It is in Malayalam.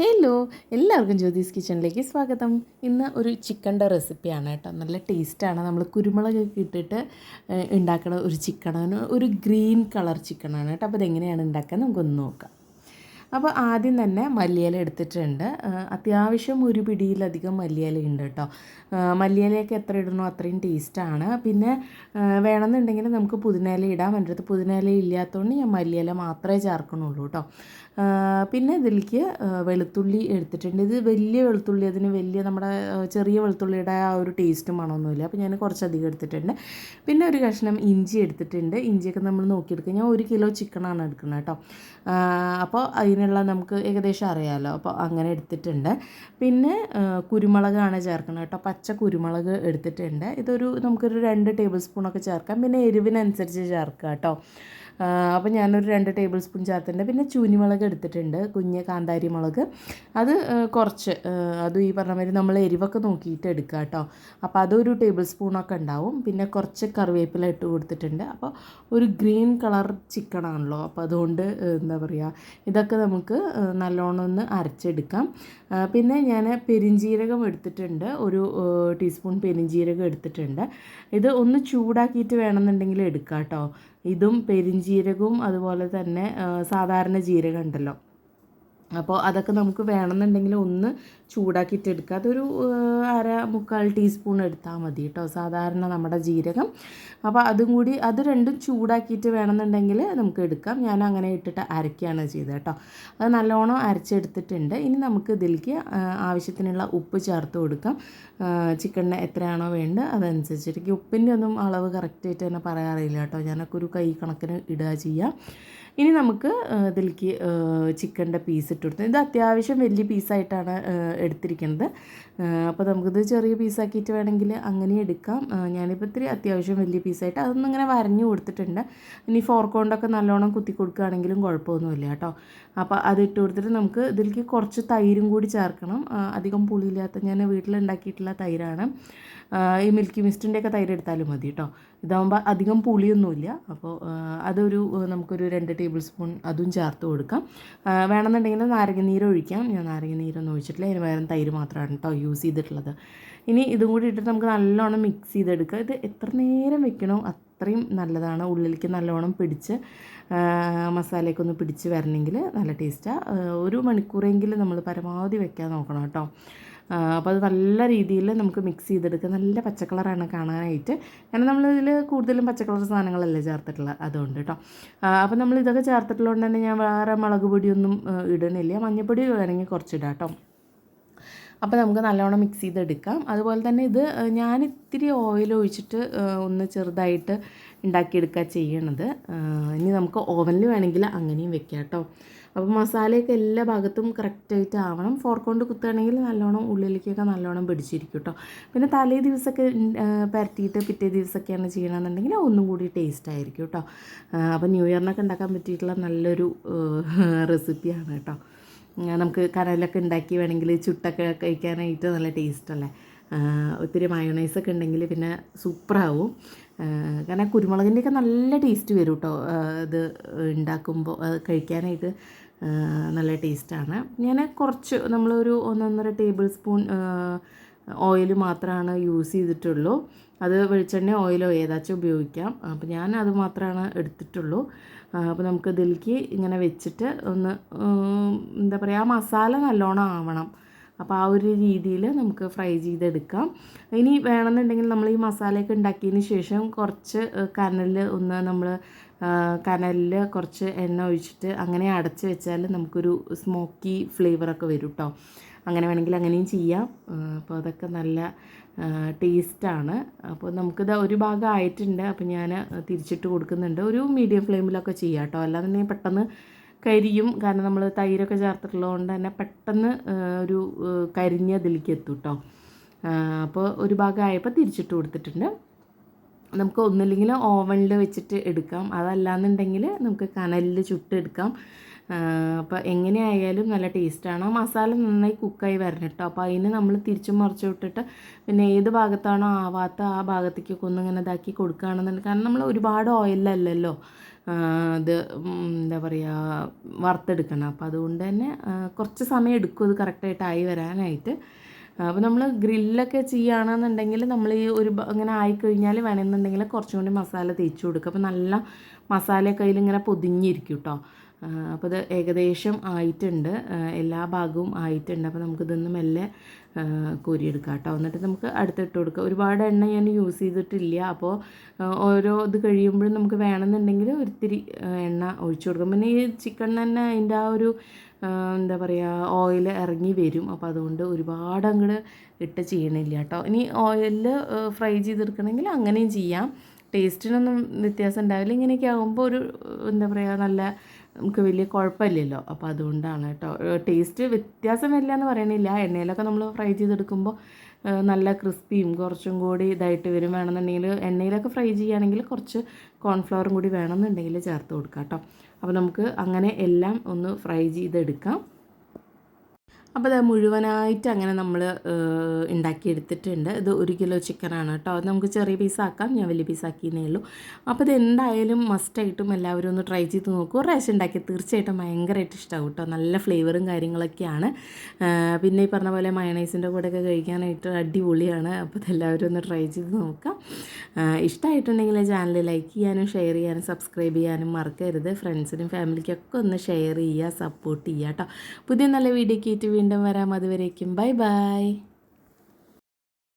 ഹലോ എല്ലാവർക്കും ജ്യോതിസ് കിച്ചണിലേക്ക് സ്വാഗതം. ഇന്ന് ഒരു ചിക്കന്റെ റെസിപ്പിയാണ് കേട്ടോ. നല്ല ടേസ്റ്റാണ്. നമ്മൾ കുരുമുളകൊക്കെ ഇട്ടിട്ട് ഉണ്ടാക്കുന്ന ഒരു ചിക്കൻ ഒരു ഗ്രീൻ കളർ ചിക്കനാണ് കേട്ടോ. അപ്പോൾ എങ്ങനെയാണ് ഉണ്ടാക്കുക? നമുക്കൊന്ന് നോക്കാം. അപ്പോൾ ആദ്യം തന്നെ മല്ലിയില എടുത്തിട്ടുണ്ട്. അത്യാവശ്യം ഒരു പിടിയിലധികം മല്ലിയില ഉണ്ട് കേട്ടോ. മല്ലിയിലയൊക്കെ എത്ര ഇടണോ അത്രയും ടേസ്റ്റാണ് പിന്നെ വേണമെന്നുണ്ടെങ്കിൽ നമുക്ക് പുതിനയില ഇടാം. എന്റെ അടുത്ത് പുതിനയില ഇല്ലാത്തതുകൊണ്ട് ഞാൻ മല്ലിയില മാത്രമേ ചേർക്കണുള്ളൂ കേട്ടോ. പിന്നെ ഇതിലേക്ക് വെളുത്തുള്ളി എടുത്തിട്ടുണ്ട്. ഇത് വലിയ വെളുത്തുള്ളി അതിന് വലിയ നമ്മുടെ ചെറിയ വെളുത്തുള്ളിയുടെ ആ ഒരു ടേസ്റ്റും മണമൊന്നുമില്ല. അപ്പോൾ ഞാൻ കുറച്ചധികം എടുത്തിട്ടുണ്ട്. പിന്നെ ഒരു കഷ്ണം ഇഞ്ചി എടുത്തിട്ടുണ്ട്. ഇഞ്ചിയൊക്കെ നമ്മൾ നോക്കിയെടുക്കുക ഞാൻ ഒരു കിലോ ചിക്കനാണ് എടുക്കുന്നത് കേട്ടോ. അപ്പോൾ അപ്പോൾ അതിനുള്ള നമുക്ക് ഏകദേശം അറിയാമല്ലോ അപ്പോൾ അങ്ങനെ എടുത്തിട്ടുണ്ട്. പിന്നെ കുരുമുളകാണ് ചേർക്കുന്നത് കേട്ടോ. പച്ച കുരുമുളക് എടുത്തിട്ടുണ്ട്. ഇതൊരു നമുക്കൊരു രണ്ട് ടേബിൾ സ്പൂണൊക്കെ ചേർക്കാം. പിന്നെ എരിവിനനുസരിച്ച് ചേർക്കുക കേട്ടോ. അപ്പോൾ ഞാനൊരു രണ്ട് ടേബിൾ സ്പൂൺ ചേർത്തിട്ടുണ്ട്. പിന്നെ ചൂനിമുളക് എടുത്തിട്ടുണ്ട് കുഞ്ഞ് കാന്താരി മുളക് അത് കുറച്ച് അതും ഈ പറഞ്ഞ മാതിരി നമ്മൾ എരിവൊക്കെ നോക്കിയിട്ട് എടുക്കുക കേട്ടോ. അപ്പോൾ അതൊരു ടേബിൾ സ്പൂണൊക്കെ ഉണ്ടാവും. പിന്നെ കുറച്ച് കറിവേപ്പില ഇട്ട് കൊടുത്തിട്ടുണ്ട്. അപ്പോൾ ഒരു ഗ്രീൻ കളർ ചിക്കൻ ആണല്ലോ. അപ്പോൾ അതുകൊണ്ട് എന്താ പറയുക ഇതൊക്കെ നമുക്ക് നല്ലോണം ഒന്ന് അരച്ചെടുക്കാം. പിന്നെ ഞാൻ പെരിഞ്ജീരകം എടുത്തിട്ടുണ്ട്. ഒരു ടീസ്പൂൺ പെരിഞ്ജീരകം എടുത്തിട്ടുണ്ട്. ഇത് ഒന്ന് ചൂടാക്കിയിട്ട് വേണമെന്നുണ്ടെങ്കിൽ എടുക്കാം കേട്ടോ. ഇതും പെരിഞ്ജീരകവും അതുപോലെ തന്നെ സാധാരണ ജീരകം ഉണ്ടല്ലോ. അപ്പോൾ അതൊക്കെ നമുക്ക് വേണമെന്നുണ്ടെങ്കിൽ ഒന്ന് ചൂടാക്കിയിട്ട് എടുക്കുക അതൊരു അര മുക്കാൽ ടീസ്പൂൺ എടുത്താൽ മതി കേട്ടോ. സാധാരണ നമ്മുടെ ജീരകം. അപ്പോൾ അതും കൂടി അത് രണ്ടും ചൂടാക്കിയിട്ട് വേണമെന്നുണ്ടെങ്കിൽ നമുക്ക് എടുക്കാം. ഞാൻ അങ്ങനെ ഇട്ടിട്ട് അരയ്ക്കുകയാണ് ചെയ്തത് കേട്ടോ. അത് നല്ലോണം അരച്ചെടുത്തിട്ടുണ്ട്. ഇനി നമുക്ക് ഇതിലേക്ക് ആവശ്യത്തിനുള്ള ഉപ്പ് ചേർത്ത് കൊടുക്കാം. ചിക്കണിന് എത്രയാണോ വേണ്ടത് അതനുസരിച്ച് ഉപ്പിന്റെ ഒന്നും അളവ് കറക്റ്റായിട്ട് തന്നെ പറയാറില്ല കേട്ടോ. ഞാനൊക്കെ ഒരു കൈ കണക്കിന് ഇടുക ചെയ്യുക ഇനി നമുക്ക് ഇതിലേക്ക് ചിക്കന്റെ പീസ് ഇട്ട് കൊടുത്തു ഇത് അത്യാവശ്യം വലിയ പീസായിട്ടാണ് എടുത്തിരിക്കുന്നത്. അപ്പോൾ നമുക്കിത് ചെറിയ പീസാക്കിയിട്ട് വേണമെങ്കിൽ അങ്ങനെ എടുക്കാം. ഞാനിപ്പോൾ ഇത്തിരി അത്യാവശ്യം വലിയ പീസായിട്ട് അതൊന്നും ഇങ്ങനെ വരഞ്ഞു കൊടുത്തിട്ടുണ്ട്. ഇനി ഫോർക്കോണ്ടൊക്കെ നല്ലോണം കുത്തി കൊടുക്കുകയാണെങ്കിലും കുഴപ്പമൊന്നുമില്ല കേട്ടോ. അപ്പോൾ അത് ഇട്ട് കൊടുത്തിട്ട് നമുക്ക് ഇതിലേക്ക് കുറച്ച് തൈരും കൂടി ചേർക്കണം. അധികം പുളിയില്ലാത്ത ഞാൻ വീട്ടിലുണ്ടാക്കിയിട്ടുള്ള തൈരാണ്. ഈ മിൽക്കി മിസ്റ്റിന്റെയൊക്കെ തൈര് എടുത്താലും മതി കേട്ടോ. ഇതാകുമ്പോൾ അധികം പുളിയൊന്നുമില്ല. അപ്പോൾ അതൊരു നമുക്കൊരു രണ്ട് ടേബിൾ സ്പൂൺ അതും ചേർത്ത് കൊടുക്കാം. വേണമെന്നുണ്ടെങ്കിൽ വേണമെന്നുണ്ടെങ്കിൽ നാരങ്ങനീര് ഒഴിക്കാം. ഞാൻ നാരങ്ങനീരൊന്നും ഒഴിച്ചിട്ടില്ല. അതിന് പകരം തൈര് മാത്രമാണ് കേട്ടോ യൂസ് ചെയ്തിട്ടുള്ളത്. ഇനി ഇതും കൂടി ഇട്ടിട്ട് നമുക്ക് നല്ലോണം മിക്സ് ചെയ്തെടുക്കുക ഇത് എത്ര നേരം വെക്കണോ അത്രയും നല്ലതാണ്. ഉള്ളിലേക്ക് നല്ലോണം പിടിച്ച് മസാലയൊക്കെ ഒന്ന് പിടിച്ച് വരണമെങ്കിൽ നല്ല ടേസ്റ്റാണ് ഒരു മണിക്കൂറെങ്കിലും നമ്മൾ പരമാവധി വെക്കാൻ നോക്കണം കേട്ടോ. അപ്പോൾ അത് നല്ല രീതിയിൽ നമുക്ക് മിക്സ് ചെയ്തെടുക്കുക. നല്ല പച്ചക്കളറാണ് കാണാനായിട്ട്. കാരണം നമ്മളിതിൽ കൂടുതലും പച്ചക്കളർ സാധനങ്ങളല്ലേ ചേർത്തിട്ടുള്ളത് അതുകൊണ്ട് കേട്ടോ അപ്പോൾ നമ്മൾ ഇതൊക്കെ ചേർത്തിട്ടുള്ളതുകൊണ്ട് തന്നെ ഞാൻ വേറെ മുളക് പൊടിയൊന്നും ഇടുന്നില്ല. മഞ്ഞൾപ്പൊടി വേണമെങ്കിൽ കുറച്ചിടാം കേട്ടോ അപ്പോൾ നമുക്ക് നല്ലോണം മിക്സ് ചെയ്തെടുക്കാം. അതുപോലെ തന്നെ ഇത് ഞാൻ ഇത്തിരി ഓയിൽ ഒഴിച്ചിട്ട് ഒന്ന് ചെറുതായിട്ട് ഉണ്ടാക്കിയെടുക്കുക ചെയ്യണത്. ഇനി നമുക്ക് ഓവനിൽ വേണമെങ്കിൽ അങ്ങനെയും വെക്കാം കേട്ടോ അപ്പോൾ മസാലയൊക്കെ എല്ലാ ഭാഗത്തും കറക്റ്റായിട്ട് ആവണം. ഫോർക്ക് കൊണ്ട് കുത്തുകയാണെങ്കിൽ നല്ലോണം ഉള്ളിലേക്കൊക്കെ നല്ലോണം പിടിച്ചിരിക്കും കേട്ടോ പിന്നെ തലേ ദിവസമൊക്കെ പരത്തിയിട്ട് പിറ്റേ ദിവസമൊക്കെയാണ് ചെയ്യണമെന്നുണ്ടെങ്കിൽ ഒന്നും കൂടി ടേസ്റ്റ് ആയിരിക്കും കേട്ടോ അപ്പോൾ ന്യൂ ഇയറിനൊക്കെ ഉണ്ടാക്കാൻ പറ്റിയിട്ടുള്ള നല്ലൊരു റെസിപ്പിയാണ് കേട്ടോ നമുക്ക് കനലൊക്കെ ഉണ്ടാക്കി വേണമെങ്കിൽ ചുട്ടൊക്കെ കഴിക്കാനായിട്ട് നല്ല ടേസ്റ്റ് അല്ലേ? ആ, ഒത്തിരി മയോണൈസൊക്കെ ഉണ്ടെങ്കിൽ പിന്നെ സൂപ്പറാവും കാരണം കുരുമുളകിന്റെയൊക്കെ നല്ല ടേസ്റ്റ് വരും കേട്ടോ ഇത് ഉണ്ടാക്കുമ്പോൾ കഴിക്കാനായിട്ട് നല്ല ടേസ്റ്റാണ് ഞാൻ കുറച്ച് നമ്മളൊരു ഒന്നൊന്നര ടേബിൾ സ്പൂൺ ഓയിൽ മാത്രമാണ് യൂസ് ചെയ്തിട്ടുള്ളൂ. അത് വെളിച്ചെണ്ണ ഓയിലോ ഏതാച്ചും ഉപയോഗിക്കാം. അപ്പോൾ ഞാൻ അത് മാത്രമാണ് എടുത്തിട്ടുള്ളൂ. അപ്പോൾ നമുക്ക് ഇതിലേക്ക് ഇങ്ങനെ വെച്ചിട്ട് ഒന്ന് എന്താ പറയുക ആ മസാല നല്ലോണം ആവണം. അപ്പോൾ ആ ഒരു രീതിയിൽ നമുക്ക് ഫ്രൈ ചെയ്തെടുക്കാം. ഇനി വേണമെന്നുണ്ടെങ്കിൽ നമ്മൾ ഈ മസാലയൊക്കെ ഉണ്ടാക്കിയതിന് ശേഷം കുറച്ച് കനലിൽ ഒന്ന് നമ്മൾ കനലിൽ കുറച്ച് എണ്ണ ഒഴിച്ചിട്ട് അങ്ങനെ അടച്ച് വെച്ചാൽ നമുക്കൊരു സ്മോക്കി ഫ്ലേവറൊക്കെ വരും കേട്ടോ അങ്ങനെ വേണമെങ്കിൽ അങ്ങനെയും ചെയ്യാം. അപ്പോൾ അതൊക്കെ നല്ല ടേസ്റ്റാണ് അപ്പോൾ നമുക്കിത് ഒരു ഭാഗം ആയിട്ടുണ്ട്. അപ്പോൾ ഞാൻ തിരിച്ചിട്ട് കൊടുക്കുന്നുണ്ട്. ഒരു മീഡിയം ഫ്ലെയിമിലൊക്കെ ചെയ്യാം കേട്ടോ. അല്ലാന്നുണ്ടെങ്കിൽ പെട്ടെന്ന് കരിയും. കാരണം നമ്മൾ തൈരൊക്കെ ചേർത്തിട്ടുള്ളത് കൊണ്ട് തന്നെ പെട്ടെന്ന് ഒരു കരിഞ്ഞ് അതിലേക്ക് എത്തും കേട്ടോ. അപ്പോൾ ഒരു ഭാഗം ആയപ്പോൾ തിരിച്ചിട്ട് കൊടുത്തിട്ടുണ്ട്. നമുക്ക് ഒന്നില്ലെങ്കിൽ ഓവനിൽ വെച്ചിട്ട് എടുക്കാം. അതല്ലാന്നുണ്ടെങ്കിൽ നമുക്ക് കനലിൽ ചുട്ടെടുക്കാം. അപ്പോൾ എങ്ങനെയായാലും നല്ല ടേസ്റ്റാണ്. മസാല നന്നായി കുക്കായി വരണം കേട്ടോ അപ്പോൾ അതിന് നമ്മൾ തിരിച്ചും മറിച്ചു വിട്ടിട്ട് പിന്നെ ഏത് ഭാഗത്താണോ ആവാത്ത ആ ഭാഗത്തേക്കൊക്കെ ഒന്ന് ഇങ്ങനെ ഇതാക്കി കൊടുക്കുകയാണെന്നുണ്ടെങ്കിൽ കാരണം നമ്മൾ ഒരുപാട് ഓയിലല്ലല്ലോ ഇത് എന്താ പറയുക വറുത്തെടുക്കണം. അപ്പോൾ അതുകൊണ്ട് തന്നെ കുറച്ച് സമയം എടുക്കും അത് കറക്റ്റായിട്ട് ആയി വരാനായിട്ട്. അപ്പോൾ നമ്മൾ ഗ്രില്ലൊക്കെ ചെയ്യുകയാണെന്നുണ്ടെങ്കിൽ നമ്മൾ ഈ ഒരു അങ്ങനെ ആയിക്കഴിഞ്ഞാൽ വേണമെന്നുണ്ടെങ്കിൽ കുറച്ചും കൂടി മസാല തേച്ച് കൊടുക്കുക. അപ്പോൾ നല്ല മസാലയൊക്കെ അതിലിങ്ങനെ പൊതിഞ്ഞിരിക്കും കേട്ടോ അപ്പോൾ ഇത് ഏകദേശം ആയിട്ടുണ്ട്. എല്ലാ ഭാഗവും ആയിട്ടുണ്ട്. അപ്പോൾ നമുക്കിതൊന്ന് മെല്ലെ കോരിയെടുക്കാം കേട്ടോ എന്നിട്ട് നമുക്ക് അടുത്തിട്ട് കൊടുക്കുക ഒരുപാട് എണ്ണ ഞാൻ യൂസ് ചെയ്തിട്ടില്ല. അപ്പോൾ ഓരോ ഇത് കഴിയുമ്പോഴും നമുക്ക് വേണമെന്നുണ്ടെങ്കിൽ ഒരിത്തിരി ആ, എണ്ണ ഒഴിച്ചു കൊടുക്കും. പിന്നെ ഈ ചിക്കൻ തന്നെ അതിന്റെ ആ ഒരു എന്താ പറയുക ഓയിൽ ഇറങ്ങി വരും. അപ്പോൾ അതുകൊണ്ട് ഒരുപാട് അങ്ങോട്ട് ഇട്ട് ചെയ്യണില്ല കേട്ടോ. ഇനി ഓയിലിൽ ഫ്രൈ ചെയ്തെടുക്കണമെങ്കിൽ അങ്ങനെയും ചെയ്യാം. ടേസ്റ്റിനൊന്നും വ്യത്യാസം ഉണ്ടാവില്ല. ഇങ്ങനെയൊക്കെ ആകുമ്പോൾ ഒരു എന്താ പറയുക നല്ല നമുക്ക് വലിയ കുഴപ്പമില്ലല്ലോ. അപ്പോൾ അതുകൊണ്ടാണ് കേട്ടോ. ടേസ്റ്റ് വ്യത്യാസം വരില്ല എന്ന് പറയണില്ല. എണ്ണയിലൊക്കെ നമ്മൾ ഫ്രൈ ചെയ്തെടുക്കുമ്പോൾ നല്ല ക്രിസ്പിയും കുറച്ചും കൂടി ഇതായിട്ട് വരും. വേണമെന്നുണ്ടെങ്കിൽ എണ്ണയിലൊക്കെ ഫ്രൈ ചെയ്യുകയാണെങ്കിൽ കുറച്ച് കോൺഫ്ലവറും കൂടി വേണമെന്നുണ്ടെങ്കിൽ ചേർത്ത് കൊടുക്കാം കേട്ടോ. അപ്പോൾ നമുക്ക് അങ്ങനെ എല്ലാം ഒന്ന് ഫ്രൈ ചെയ്തെടുക്കാം. അപ്പോൾ അത് മുഴുവനായിട്ട് അങ്ങനെ നമ്മൾ ഉണ്ടാക്കിയെടുത്തിട്ടുണ്ട് ഇത് ഒരു കിലോ ചിക്കനാണ് കേട്ടോ. അത് നമുക്ക് ചെറിയ പീസാക്കാം ഞാൻ വലിയ പീസാക്കിയെന്നേ ഉള്ളൂ. അപ്പോൾ ഇത് എന്തായാലും മസ്റ്റായിട്ടും എല്ലാവരും ഒന്ന് ട്രൈ ചെയ്ത് നോക്കൂ. റേഷൻ ഉണ്ടാക്കി തീർച്ചയായിട്ടും ഭയങ്കരമായിട്ട് ഇഷ്ടമാവും കേട്ടോ. നല്ല ഫ്ലേവറും കാര്യങ്ങളൊക്കെയാണ്. പിന്നെ ഈ പറഞ്ഞ പോലെ മയണൈസിന്റെ കൂടെയൊക്കെ കഴിക്കാനായിട്ട് അടിപൊളിയാണ്. അപ്പോൾ ഇതെല്ലാവരും ഒന്ന് ട്രൈ ചെയ്ത് നോക്കാം. ഇഷ്ടമായിട്ടുണ്ടെങ്കിൽ ചാനൽ ലൈക്ക് ചെയ്യാനും ഷെയർ ചെയ്യാനും സബ്സ്ക്രൈബ് ചെയ്യാനും മറക്കരുത്. ഫ്രണ്ട്സിനും ഫാമിലിക്കൊക്കെ ഒന്ന് ഷെയർ ചെയ്യുക സപ്പോർട്ട് ചെയ്യുക കേട്ടോ. പുതിയ നല്ല വീഡിയോ ആയിട്ട് വീണ്ടും വരാം. അതുവരേക്കും. Bye bye.